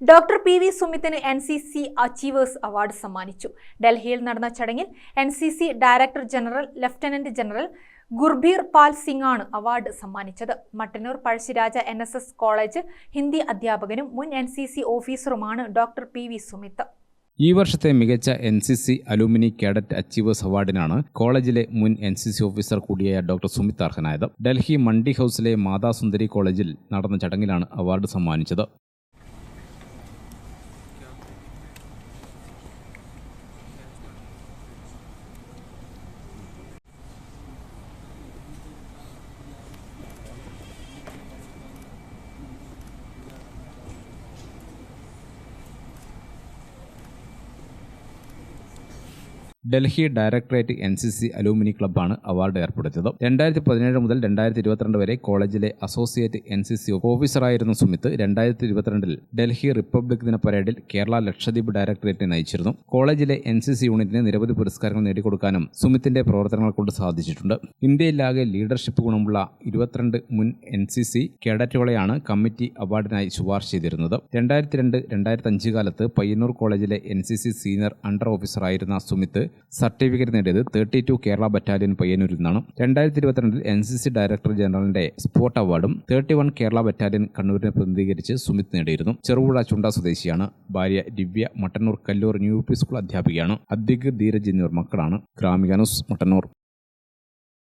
Doctor P V സുമിത്തിന് N C C achievers award സമ്മാനിച്ചു. ഡൽഹിയിൽ നടന്ന ചടങ്ങിൽ N C C director general lieutenant general Gurbir Pal Singh ആണ് award സമ്മാനിച്ചത്. Mattannur Pazhassiraja N S S college Hindi അധ്യാപകനും മുൻ N C C ഓഫീസറുമാണ് doctor P V Sumith. ഈ വർഷത്തെ മികച്ച N C C alumni cadet achievers അവാർഡിനാണ് കോളേജിലെ മുൻ എൻ സി സി ഓഫീസർ കൂടിയായ ഡോക്ടർ സുമിത് അർഹനായത്. ഡൽഹി മണ്ഡി ഹൌസിലെ മാതാസുന്ദരി കോളേജിൽ നടന്ന ചടങ്ങിലാണ് അവാർഡ് സമ്മാനിച്ചത്. Delhi directorate N C C alumni ക്ലബ്ബാണ് award ഏർപ്പെടുത്തിയത്. രണ്ടായിരത്തി പതിനേഴ് മുതൽ രണ്ടായിരത്തി ഇരുപത്തിരണ്ട് വരെ കോളേജിലെ അസോസിയേറ്റ് എൻ സി സി ഓഫീസറായിരുന്ന സുമിത്ത്. രണ്ടായിരത്തി ഇരുപത്തിരണ്ടിൽ ഡൽഹി റിപ്പബ്ലിക് ദിന പരേഡിൽ കേരള ലക്ഷദ്വീപ് ഡയറക്ടറേറ്റിനെ നയിച്ചിരുന്നു. കോളേജിലെ എൻ സി സി യൂണിറ്റിന് നിരവധി പുരസ്കാരങ്ങൾ നേടിക്കൊടുക്കാനും സുമിത്തിന്റെ പ്രവർത്തനങ്ങൾ കൊണ്ട് സാധിച്ചിട്ടുണ്ട്. ഇന്ത്യയിലാകെ ലീഡർഷിപ്പ് ഗുണമുള്ള ഇരുപത്തിരണ്ട് മുൻ എൻ സി സി കേഡറ്റുകളെയാണ് കമ്മിറ്റി അവാർഡിനായി ശുപാർശ ചെയ്തിരുന്നത്. രണ്ടായിരത്തി രണ്ട് രണ്ടായിരത്തി അഞ്ച് കാലത്ത് പയ്യന്നൂർ കോളേജിലെ N C C senior under ഓഫീസറായിരുന്ന Sumith certificate നേടിയത് തേർട്ടി ടു കേരള ബറ്റാലിയൻ പയ്യന്നൂരിൽ നിന്നാണ്. രണ്ടായിരത്തി ഇരുപത്തിരണ്ടിൽ എൻ സി സി ഡയറക്ടർ ജനറലിന്റെ സ്പോർട്ട് അവാർഡും തേർട്ടി വൺ കേരള ബറ്റാലിയൻ കണ്ണൂരിനെ പ്രതിനിധീകരിച്ച് സുമിത് നേടിയിരുന്നു. ചെറുപുഴ ചുണ്ട സ്വദേശിയാണ്. ഭാര്യ Divya Mattannur Kallur new P school അധ്യാപികയാണ്. Advik Dheeraj എന്നിവർ മക്കളാണ്. ഗ്രാമിക ന്യൂസ് മട്ടന്നൂർ.